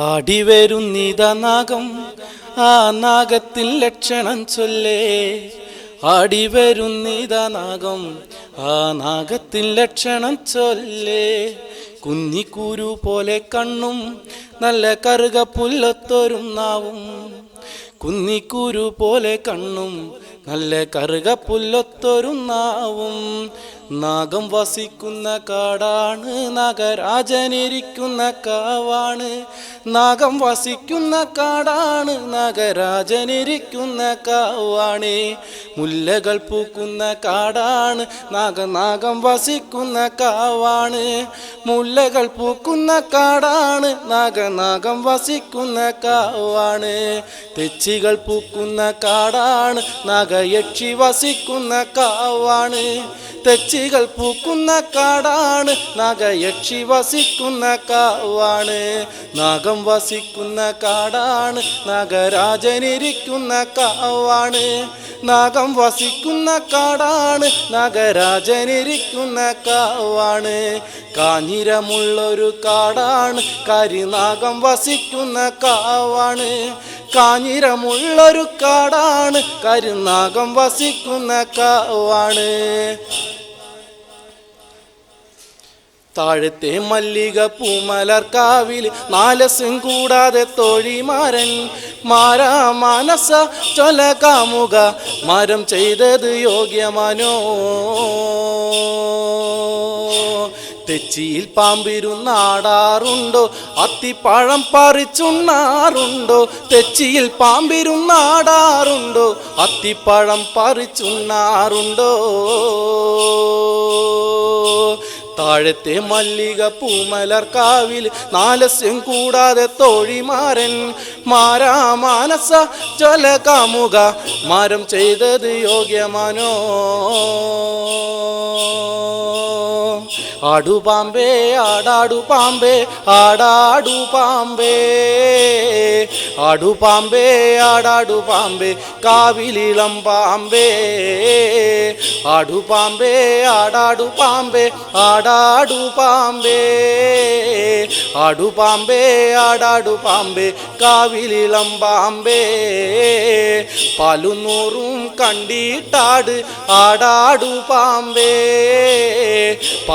ആടിവരുന്നിത നാഗം ആ നാഗത്തിൽ ലക്ഷണം ചൊല്ലേ. ആടിവരുന്നിത നാഗം ആ നാഗത്തിൽ ലക്ഷണം ചൊല്ലേ. കുന്നിക്കൂരു പോലെ കണ്ണും നല്ല കറുക പുല്ലൊത്തൊരും നാവും. കുന്നിക്കൂരു പോലെ കണ്ണും നല്ല കറുക പുല്ലൊത്തൊരും നാവും. നാഗം വസിക്കുന്ന കാടാണ് നഗരാജനിരിക്കുന്ന കാവാണ്. നാഗം വസിക്കുന്ന കാടാണ് നഗരാജനിരിക്കുന്ന കാവാണ്. മുല്ലകൾ പൂക്കുന്ന കാടാണ് നാഗനാഗം വസിക്കുന്ന കാവാണ്. മുല്ലകൾ പൂക്കുന്ന കാടാണ് നാഗനാഗം വസിക്കുന്ന കാവാണ്. തെച്ചികൾ പൂക്കുന്ന കാടാണ് നാഗയക്ഷി വസിക്കുന്ന കാവാണ്. തെച്ചികൾ പൂക്കുന്ന കാടാണ്. നാഗയക്ഷി വസിക്കുന്ന കാവാണ്. നാഗം വസിക്കുന്ന കാടാണ്. നാഗരാജനിരിക്കുന്ന കാവാണ്. നാഗം വസിക്കുന്ന കാടാണ്. നാഗരാജനിരിക്കുന്ന കാവാണ്. കാഞ്ഞിരമുള്ളൊരു കാടാണ്. കരിനാഗം വസിക്കുന്ന കാവാണ്. കാഞ്ഞിരമുള്ളൊരു കാടാണ്. കരുനാഗം വസിക്കുന്ന കാവാണ്. താഴത്തെ മല്ലിക പൂമലർക്കാവിൽ നാലസും കൂടാതെ തോഴിമാരൻ. മാരാ മനസ ചൊല കാമുക മരം ചെയ്തത് യോഗ്യമാനോ? തെച്ചിയിൽ പാമ്പിരുന്നാടാറുണ്ടോ? അത്തിപ്പഴം പറിച്ചുണ്ണാറുണ്ടോ? തെച്ചിയിൽ പാമ്പിരുന്നാടാറുണ്ടോ? അത്തിപ്പഴം പറിച്ചുണ്ണാറുണ്ടോ? താഴത്തെ മല്ലിക പൂമലർക്കാവിൽ നാലസ്യം കൂടാതെ തോഴിമാരൻ. മാരാ മാനസ ചൊല കാമുക മാരം ചെയ്തത് യോഗ്യമാനോ? ആടു പാമ്പേ ആടാടു പാമ്പേ ആടാടു പാമ്പേ ആടു പാമ്പേ ആടാടു പാമ്പേ കാവിലിളം പാമ്പേ ആടു പാമ്പേ ആടാടു പാമ്പേ ആടാടു പാമ്പേ ആടു പാമ്പേ ആടാടു പാമ്പേ കാവിലിളം പാമ്പേ പലുനൂറും കണ്ടിട്ടാട് ആടാടു പാമ്പേ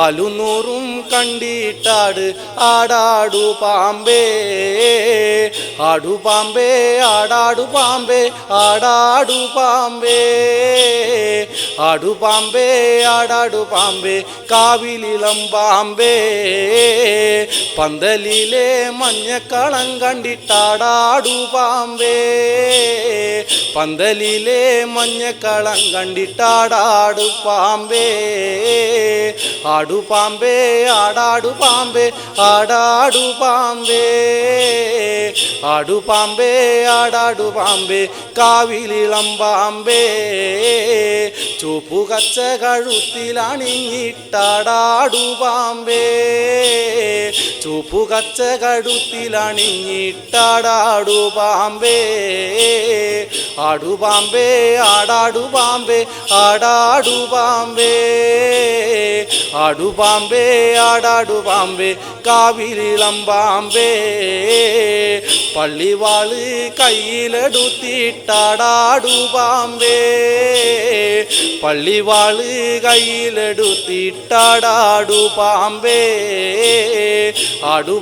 പലുനൂറും കണ്ടിട്ടാട് ആടാടു പാമ്പേ. ആടു പാമ്പേ ആടാടു പാമ്പേ ആടാടു പാമ്പേ. ആടു പാമ്പേ ആടാടു പാമ്പേ കാവിലിളം പാമ്പേ. പന്തലിലെ മഞ്ഞക്കളം കണ്ടിട്ടാടാടു പാമ്പേ. പന്തലിലെ മഞ്ഞക്കളം കണ്ടിട്ടാടാടു പാമ്പേ. ആടു പാമ്പേ ആടാടു പാമ്പേ ആടാടു പാമ്പേ ആടു പാമ്പേ ആടാടു പാമ്പേ കാവിലിളം പാമ്പേ ചുവപ്പു കച്ച കഴുത്തിലണിഞ്ഞിട്ടാടാടു പാമ്പേ ചുവപ്പു കച്ച കഴുത്തിലണിഞ്ഞിട്ടാടാടു ആടു പാമ്പേ ആടാടു പാമ്പേ ആടാടു പാമ്പേ ആടു പാമ്പേ ആടാടു പാമ്പേ കാവിലിളം പാമ്പേ പള്ളിവാൾ പാമ്പേ പള്ളിവാൾ കയ്യിലെടുത്തിട്ടാടാടു പാമ്പേ ആടു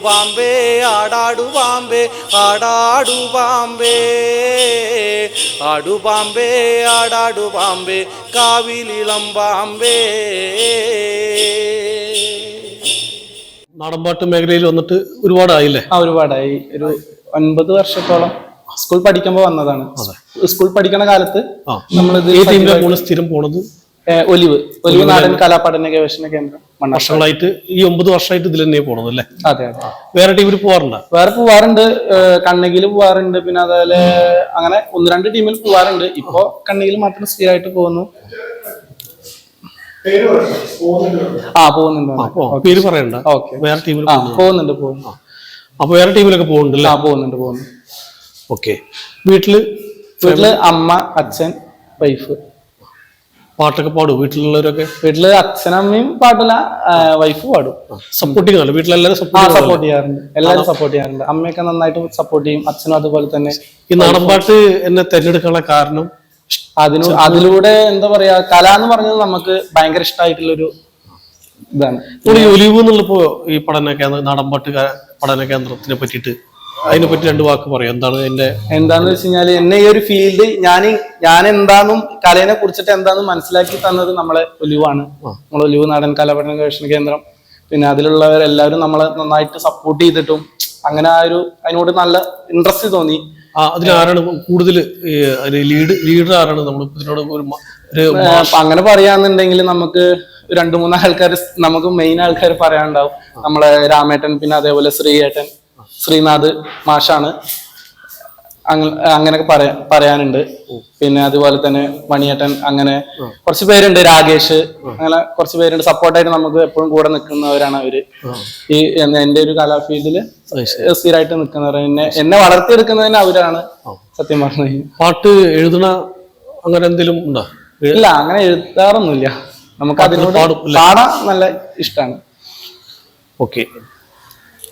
പാമ്പേ ആടു പാമ്പേ ആടാടു പാമ്പേ കാവിലിളം പാമ്പേ. നാടൻപാട്ട് മേഖലയിൽ വന്നിട്ട് ഒരുപാടായില്ലേ? ആ ഒരുപാടായി. ഒരു ഒൻപത് വർഷത്തോളം സ്കൂൾ പഠിക്കുമ്പോൾ വന്നതാണ്. സ്കൂൾ പഠിക്കണ കാലത്ത് നമ്മൾ നമ്മളിത് ഈ ടീമിലെ സ്ഥിരം പോണത്? ഒലിവ്. ഒലിവ് നാടൻ കലാപഠന ഗവേഷണ കേന്ദ്രം വർഷങ്ങളായിട്ട് ഈ ഒമ്പത് വർഷമായിട്ട് ഇതിൽ തന്നെ പോണത് അല്ലേ? അതെ അതെ. വേറെ ടീമിൽ പോവാറുണ്ടോ? വേറെ പോവാറുണ്ട്. കണ്ണകിൽ പോവാറുണ്ട്. പിന്നെ അതുപോലെ അങ്ങനെ ഒന്ന് രണ്ട് ടീമിൽ പോവാറുണ്ട്. ഇപ്പോ കണ്ണകിൽ മാത്രം സ്ഥിരമായിട്ട് പോകുന്നു. ആ പോകുന്നുണ്ട് പേര് പറയണ്ട. ഓക്കെ. വേറെ ടീമിൽ പോകുന്നുണ്ട്. പോകുന്നു അപ്പൊ വേറെ ടീമിലൊക്കെ പോകുന്നുണ്ടല്ലേ ആ പോകുന്നുണ്ട് പോകുന്നു ഓക്കെ. വീട്ടിൽ വീട്ടിൽ അമ്മ അച്ഛൻ വൈഫ് പാട്ടൊക്കെ പാടും വീട്ടിലുള്ളവരൊക്കെ? വീട്ടിൽ അച്ഛനമ്മയും പാടില്ല വൈഫ് പാടും. സപ്പോർട്ട് ആണ് വീട്ടിലെല്ലാവരും സപ്പോർട്ട് സപ്പോർട്ട് ചെയ്യാറുണ്ട്. എല്ലാവരും സപ്പോർട്ട് ചെയ്യാറുണ്ട്. അമ്മയൊക്കെ നന്നായിട്ട് സപ്പോർട്ട് ചെയ്യും അച്ഛനും അതുപോലെ തന്നെ. ഈ നാടൻ പാട്ട് എന്നെ തെരഞ്ഞെടുക്കാനുള്ള കാരണം? അതിനു അതിലൂടെ എന്താ പറയാ കല എന്ന് പറഞ്ഞത് നമുക്ക് ഭയങ്കര ഇഷ്ടമായിട്ടുള്ളൊരു ഇതാണ്. ഒലിവ് എന്നുള്ളപ്പോ ഈ പഠന കേന്ദ്ര നാടൻപാട്ട് പഠന കേന്ദ്രത്തിനെ പറ്റിയിട്ട് അതിനെ പറ്റി രണ്ട് വാക്ക് പറയാം. എന്താണ് എന്റെ എന്താന്ന് വെച്ച് കഴിഞ്ഞാൽ എന്നെ ഈ ഒരു ഫീൽഡ് ഞാൻ ഞാൻ എന്താന്നും കലയെ കുറിച്ചിട്ട് എന്താന്നും മനസ്സിലാക്കി തന്നത് നമ്മളെ ഒലിവാണ്. നമ്മളെ ഒലിവ് നാടൻ കലാപഠന ഗവേഷണ കേന്ദ്രം. പിന്നെ അതിലുള്ളവരെല്ലാവരും നമ്മളെ നന്നായിട്ട് സപ്പോർട്ട് ചെയ്തിട്ടും അങ്ങനെ ആ ഒരു അതിനോട് നല്ല ഇൻട്രസ്റ്റ് തോന്നി. അതിനാരാണ് കൂടുതൽ ലീഡ് ലീഡർ ആരാണ് നമ്മൾ ഇതിനോട് ഒരു അങ്ങനെ പറയാന്നുണ്ടെങ്കിൽ നമുക്ക് രണ്ടു മൂന്ന് ആൾക്കാർ നമുക്ക് മെയിൻ ആൾക്കാർ പറയാനുണ്ടാവും. നമ്മളെ രാമേട്ടൻ പിന്നെ അതേപോലെ ശ്രീയേട്ടൻ. ശ്രീനാഥ് മാഷാണ്. അങ്ങനെ അങ്ങനെയൊക്കെ പറയാ പറയാനുണ്ട്. പിന്നെ അതുപോലെ തന്നെ മണിയേട്ടൻ അങ്ങനെ കുറച്ച് പേരുണ്ട്. രാകേഷ് അങ്ങനെ കുറച്ച് പേരുണ്ട്. സപ്പോർട്ടായിട്ട് നമുക്ക് എപ്പോഴും കൂടെ നിൽക്കുന്നവരാണ് അവർ. ഈ എന്റെ ഒരു കലാ ഫീൽഡിൽ സ്ഥിരമായിട്ട് നിൽക്കുന്നവർ എന്നെ എന്നെ വളർത്തിയെടുക്കുന്നതിന് അവരാണ് സത്യം പറഞ്ഞു പാട്ട് എഴുതണ അങ്ങനെ എന്തെങ്കിലും ഉണ്ടോ? ഇല്ല അങ്ങനെ എഴുതാറൊന്നുമില്ല. നമുക്ക് അതിനോട് പാടും പാടാൻ നല്ല ഇഷ്ടമാണ് ഓക്കെ.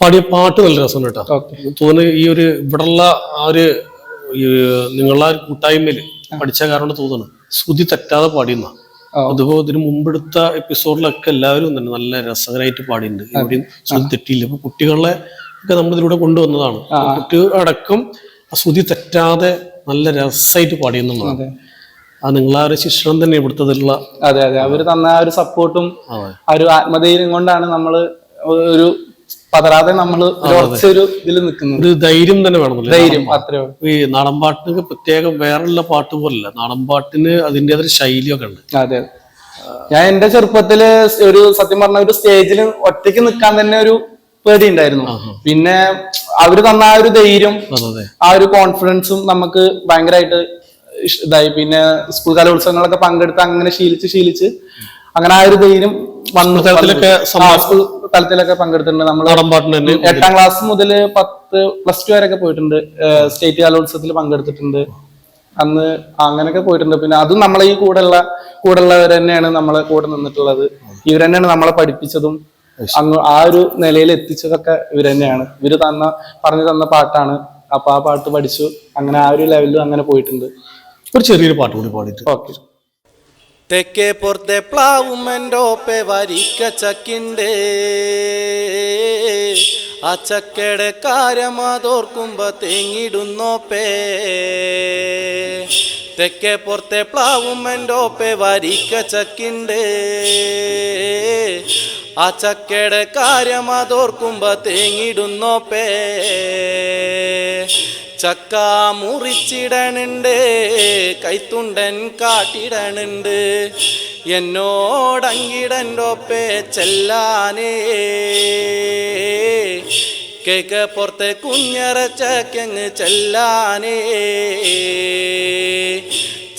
പാടിയ പാട്ട് നല്ല രസം കേട്ടോ. തോന്നുന്നു ഈ ഒരു ഇവിടെയുള്ള ആ ഒരു നിങ്ങളെ കൂട്ടായ്മയിൽ പഠിച്ച കാരണം തോന്നുന്നു. ശ്രുതി തെറ്റാതെ പാടിയെന്ന. അതുപോലെ ഇതിന് മുമ്പെടുത്ത എപ്പിസോഡിലൊക്കെ എല്ലാവരും തന്നെ നല്ല രസകരമായിട്ട് പാടിയിട്ടുണ്ട്. എവിടെയും ശ്രുതി തെറ്റിയില്ല. അപ്പൊ കുട്ടികളെ ഒക്കെ നമ്മളിതിലൂടെ കൊണ്ടുവന്നതാണ്. കുട്ടികൾ അടക്കം ശ്രുതി തെറ്റാതെ നല്ല രസമായിട്ട് പാടിയെന്നുള്ളതാണ്. ആ നിങ്ങളാ ഒരു ശിക്ഷണം തന്നെ ഇവിടുത്തതിലുള്ള അതെ അതെ. അവർ തന്ന ആ ഒരു സപ്പോർട്ടും ആ. ഒരു ആത്മധൈര്യം കൊണ്ടാണ് നമ്മൾ ഒരു പതറാതെ നമ്മൾ ഒരു ഇതിൽ നിൽക്കുന്നത് ധൈര്യം തന്നെ വേണം ധൈര്യം അത്രയോ ഈ നാടൻപാട്ടിന് പ്രത്യേകം വേറെയുള്ള പാട്ട് പോലല്ല. നാടൻപാട്ടിന് പാട്ടിന് അതിന്റെതൊരു ശൈലിയൊക്കെ ഉണ്ട്. അതെ ഞാൻ എന്റെ ചെറുപ്പത്തിൽ ഒരു സത്യം പറഞ്ഞ ഒരു സ്റ്റേജിൽ ഒറ്റയ്ക്ക് നിൽക്കാൻ തന്നെ ഒരു പേടി ഉണ്ടായിരുന്നു. പിന്നെ അവർ തന്ന ആ ഒരു ധൈര്യം ആ ഒരു കോൺഫിഡൻസും നമുക്ക് ഭയങ്കരമായിട്ട് ഇതായി. പിന്നെ സ്കൂൾ കലോത്സവങ്ങളൊക്കെ പങ്കെടുത്ത് അങ്ങനെ ശീലിച്ച് ശീലിച്ച് അങ്ങനെ ആ ഒരു ധൈര്യം വന്നു തലത്തിലൊക്കെ തലത്തിലൊക്കെ പങ്കെടുത്തിട്ടുണ്ട്. നമ്മൾ എട്ടാം ക്ലാസ് മുതൽ പത്ത് പ്ലസ് ടു വരെയൊക്കെ പോയിട്ടുണ്ട്. സ്റ്റേറ്റ് കലോത്സവത്തിൽ പങ്കെടുത്തിട്ടുണ്ട്. അന്ന് അങ്ങനെയൊക്കെ പോയിട്ടുണ്ട്. പിന്നെ അതും നമ്മളെ ഈ കൂടെയുള്ള കൂടെയുള്ളവർ തന്നെയാണ് നമ്മളെ കൂടെ നിന്നിട്ടുള്ളത്. ഇവർ തന്നെയാണ് നമ്മളെ പഠിപ്പിച്ചതും അങ്ങ് ആ ഒരു നിലയിൽ എത്തിച്ചതൊക്കെ ഇവർ തന്നെയാണ്. ഇവർ തന്ന പറഞ്ഞു തന്ന പാട്ടാണ്. അപ്പൊ ആ പാട്ട് പഠിച്ചു. അങ്ങനെ ആ ഒരു ലെവലിൽ അങ്ങനെ പോയിട്ടുണ്ട്. ഒരു ചെറിയൊരു പാട്ട് കൂടി പാടിയിട്ട്. ഓക്കെ. തെക്കേ പുറത്തെ പ്ലാവുമെന്റോപ്പെ വരിക്ക ചക്കിന്റെ. ആ ചക്കയുടെ കാര്യമാതോർക്കുമ്പോ തേങ്ങിടുന്നോപ്പേ തെക്കേ പുറത്തെ പ്ലാവുമെന്റോപ്പെ വരിക്ക ചക്കിന്റെ. ആ ചക്കയുടെ കാര്യമാതോർക്കുമ്പോ തേങ്ങിടുന്നോപ്പേ ചക്ക മുറിച്ചിടണുണ്ട് കൈത്തുണ്ടൻ കാട്ടിടണുണ്ട്. എന്നോടങ്കിടന്റൊപ്പേ ചെല്ലാനേ. കേക്ക് പുറത്തെ കുഞ്ഞറച്ചക്കങ്ങ് ചെല്ലാനേ.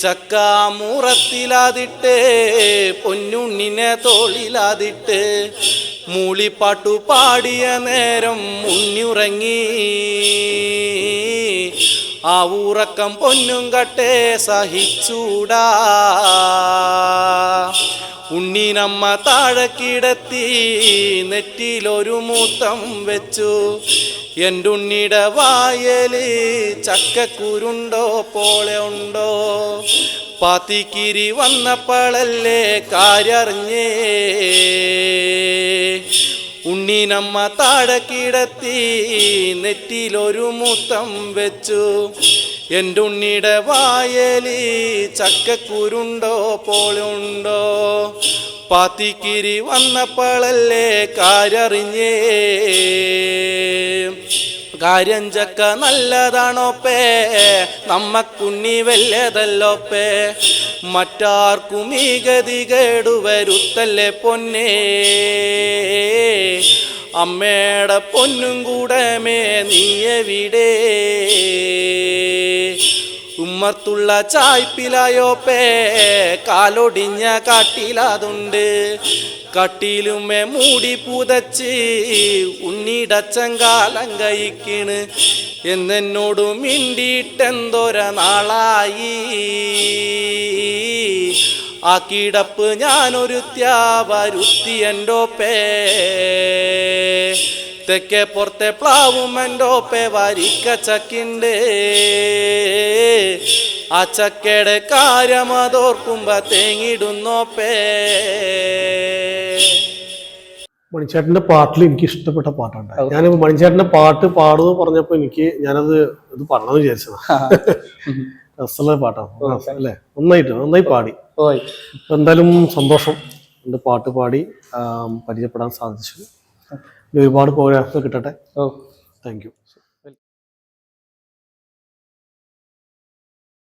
ചക്ക മുറത്തിലാതിട്ട് പൊന്നുണ്ണിനെ തോളിലാതിട്ട് മൂളിപ്പാട്ടു പാടിയ നേരം ഉണ്ണിയുറങ്ങി. ആ ഊറക്കം പൊന്നും കട്ടെ സഹിച്ചൂടാ. ഉണ്ണിനമ്മ താഴെ കിടത്തി നെറ്റിയിലൊരു മൂത്തം വെച്ചു. എന്റെ ഉണ്ണിയുടെ വായൽ ചക്കക്കുരുണ്ടോ പോളെ ഉണ്ടോ? പാത്തിക്കിരി വന്നപ്പോഴല്ലേ കാര്യറിഞ്ഞേ. ഉണ്ണീനമ്മ താഴെ കിടത്തി നെറ്റിയിലൊരു മുത്തം വെച്ചു. എന്റെ ഉണ്ണിയുടെ വായലി ചക്കക്കുരുണ്ടോ പോളുണ്ടോ? പാത്തിക്കിരി വന്നപ്പോഴല്ലേ കാര്യറിഞ്ഞേ? കാര്യം ചക്ക നല്ലതാണോപ്പേ? നമ്മക്കുണ്ണി വല്ലതല്ലോപ്പേ മറ്റാർക്കും ഈ ഗതി കേടുവരുത്തല്ലേ പൊന്നേ? അമ്മയുടെ പൊന്നും കൂടമേ ഉമ്മത്തുള്ള ഉമ്മർത്തുള്ള ചായ്പിലായോപ്പേ കാലൊടിഞ്ഞ കാട്ടിലതുണ്ട് കട്ടിലുമേ മൂടി പുതച്ച് ഉണ്ണിടച്ചങ്കാലം കഴിക്കണ്. എന്നോട് മിണ്ടിയിട്ടെന്തോര നാളായി? ആ കിടപ്പ് ഞാനൊരു ത്യാവരുത്തി എന്റോ പേ തെക്കേ പുറത്തെ പ്ലാവും എന്റോ പേ വരിക്ക ചക്കിണ്ട്. ആ ചക്കയുടെ കാര്യം അതോർക്കുമ്പോ തേങ്ങിടുന്നോപ്പേ. മണിച്ചേട്ടന്റെ പാട്ടിൽ എനിക്ക് ഇഷ്ടപ്പെട്ട പാട്ടുണ്ട് ഞാൻ മണിച്ചേട്ടന്റെ പാട്ട് പാടുന്നു പറഞ്ഞപ്പോ എനിക്ക് ഞാനത് ഇത് പറഞ്ഞെന്ന് വിചാരിച്ചത്. രസമുള്ള പാട്ടാണ് അല്ലേ? നന്നായിട്ട് നന്നായി പാടി. എന്തായാലും സന്തോഷം. എന്റെ പാട്ട് പാടി പരിചയപ്പെടാൻ സാധിച്ചു. ഒരുപാട് പോരാ കിട്ടട്ടെ. Thank you